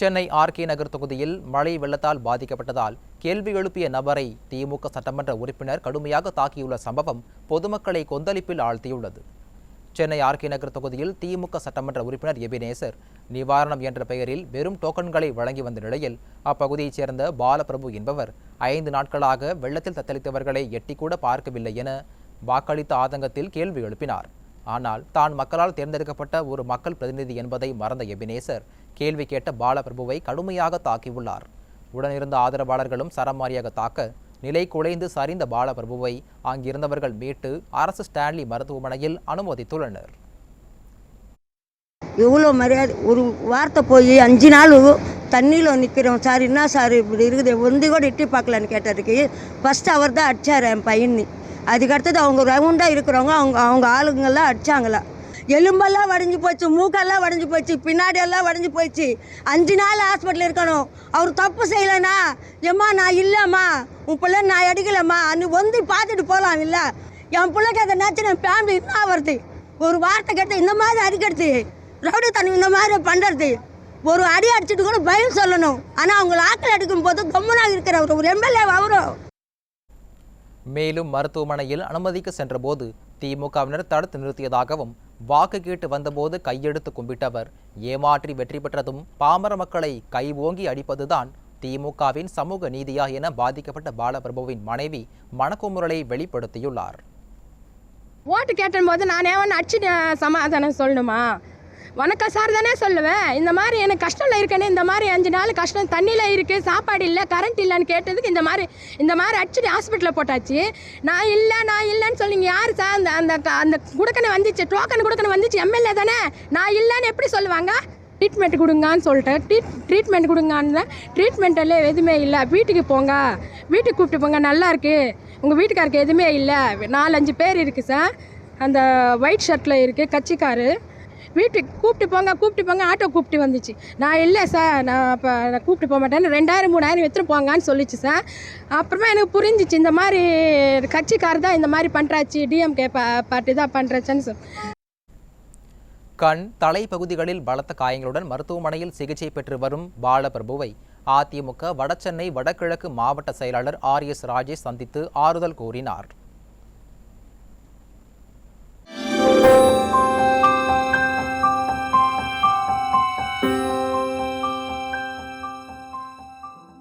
Chennai RK நகர் தொகுதியில் மழை வெள்ளத்தால் பாதிக்கப்பட்டதால் கேள்வி எழுப்பிய நபரை திமுக சட்டமன்ற உறுப்பினர் கடுமையாக தாக்கியுள்ள சம்பவம் பொதுமக்களை கொந்தளிப்பில் ஆழ்த்தியுள்ளது. சென்னை ஆர்கே நகர் தொகுதியில் திமுக சட்டமன்ற உறுப்பினர் எபினேசர் நிவாரணம் என்ற பெயரில் வெறும் டோக்கன்களை வழங்கி வந்த நிலையில் அப்பகுதியைச் சேர்ந்த பாலபிரபு என்பவர் ஐந்து நாட்களாக வெள்ளத்தில் தத்தளித்தவர்களை எட்டிக்கூட பார்க்கவில்லை என வாக்களித்த ஆதங்கத்தில் கேள்வி எழுப்பினார். ஆனால் தான் மக்களால் தேர்ந்தெடுக்கப்பட்ட ஒரு மக்கள் பிரதிநிதி என்பதை மறந்த எபினேசர் கேள்வி கேட்ட பாலபிரபுவை கடுமையாக தாக்கியுள்ளார். உடனிருந்த ஆதரவாளர்களும் சரமாரியாக தாக்க நிலை குலைந்து சரிந்த பாலபிரபுவை அங்கிருந்தவர்கள் மீட்டு அரசு ஸ்டான்லி மருத்துவமனையில் அனுமதித்துள்ளனர். எவ்வளோ மரியாதை ஒரு வார்த்தை போய் அஞ்சு நாள் தண்ணியில் நிற்கிறோம் சார் என்ன சார் இப்படி இருக்குது? வந்து கூட எட்டி பார்க்கலான்னு கேட்டதுக்கு ஃபஸ்ட்டு அவர் தான் அடித்தார் என் பையனி. அதுக்கு அடுத்தது அவங்க ரவுண்டாக இருக்கிறவங்க அவங்க அவங்க ஆளுங்கள்லாம் அடித்தாங்களா எலும்பெல்லாம் வடைஞ்சு போச்சு மூக்கெல்லாம் வடைஞ்சு போச்சு பின்னாடி எல்லாம் வடைஞ்சு போச்சு. அஞ்சு நாள் ஹாஸ்பிட்டல் இருக்கணும். அவர் தப்பு செய்யலைனா ஏம்மா நான் இல்லைம்மா. உன் பிள்ளை நான் எடுக்கலம்மா அன்னு வந்து பார்த்துட்டு போகலாம் இல்லை. என் பிள்ளைக்கு அதை நினச்சி என் ஃபேமிலி என்ன வருது ஒரு வார்த்தை கேட்டு இந்த மாதிரி அடிக்கிறது. ரவுடி தண்ணி இந்த மாதிரி பண்ணுறது ஒரு அடி அடிச்சுட்டு கூட பயம் சொல்லணும். ஆனால் அவங்க ஆக்கள் அடிக்கும் போது கம்முனாக இருக்கிறவர் ஒரு எம்எல்ஏ அவரும் மேலும் மருத்துவமனையில் அனுமதிக்க சென்றபோது திமுகவினர் தடுத்து நிறுத்தியதாகவும் வாக்கு கேட்டு வந்தபோது கையெடுத்து கும்பிட்டவர். ஏமாற்றி வெற்றி பெற்றதும் பாமர மக்களை கை ஓங்கி அடிப்பதுதான் திமுகவின் சமூக நீதியா என பாதிக்கப்பட்ட பாலபிரபுவின் மனைவி மனக்குமுறலை வெளிப்படுத்தியுள்ளார். ஓட்டு கேட்டும் போது நான் ஏவன் அடிச்சு சமாதானம் சொல்லணுமா? வணக்கம் சார் தானே சொல்லுவேன். இந்த மாதிரி எனக்கு கஷ்டம்ல இருக்கேன்னு இந்த மாதிரி அஞ்சு நாள் கஷ்டம். தண்ணியில் இருக்குது சாப்பாடு இல்லை கரண்ட் இல்லைன்னு கேட்டதுக்கு இந்த மாதிரி இந்த மாதிரி அடிச்சுட்டு ஹாஸ்பிட்டலில் போட்டாச்சு. நான் இல்லை நான் இல்லைன்னு சொல்லிங்க யார் சார்? அந்த அந்த க- அந்த குடுக்கணும் வந்துச்சு. டோக்கன் குடுக்கணும் வந்துச்சு. எம்எல்ஏ தானே? நான் இல்லைன்னு எப்படி சொல்லுவாங்க? ட்ரீட்மெண்ட் கொடுங்கன்னு சொல்லிட்டேன் ட்ரீட் ட்ரீட்மெண்ட் கொடுங்கன்னு ட்ரீட்மெண்ட்டெல்லாம் எதுவுமே இல்லை. வீட்டுக்கு போங்க. வீட்டுக்கு கூப்பிட்டு போங்க. நல்லா இருக்குது உங்கள் வீட்டுக்காருக்கு எதுவுமே இல்லை. நாலஞ்சு பேர் இருக்குது சார். அந்த ஒயிட் ஷர்ட்டில் இருக்குது கட்சிக்காரு. வீட்டுக்கு கூப்பிட்டு போங்க கூப்பிட்டு போங்க ஆட்டோ கூப்பிட்டு வந்துச்சு. நான் இல்லை சார் நான் இப்போ நான் கூப்பிட்டு போக மாட்டேன்னு ரெண்டாயிரம் மூணாயிரம் எடுத்துகிட்டு போங்கன்னு சொல்லிச்சு சார் அப்புறமா எனக்கு புரிஞ்சிச்சு இந்த மாதிரி கட்சிக்காரர் தான் இந்த மாதிரி பண்ணுறாச்சு டிஎம்கே பா பார்ட்டி தான் பண்ணுறாச்சுன்னு சொல் கண் தலை பகுதிகளில் பலத்த காயங்களுடன் மருத்துவமனையில் சிகிச்சை பெற்று வரும் பாலபிரபுவை அதிமுக வடசென்னை வடகிழக்கு மாவட்ட செயலாளர் ஆர் எஸ் ராஜேஷ் சந்தித்து ஆறுதல் கூறினார்.